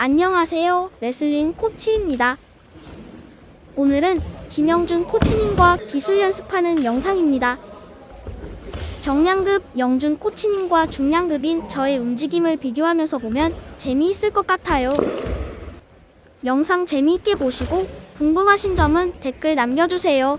안녕하세요. 레슬링 코치입니다. 오늘은 김영준 코치님과 기술 연습하는 영상입니다. 경량급 영준 코치님과 중량급인 저의 움직임을 비교하면서 보면 재미있을 것 같아요. 영상 재미있게 보시고 궁금하신 점은 댓글 남겨주세요.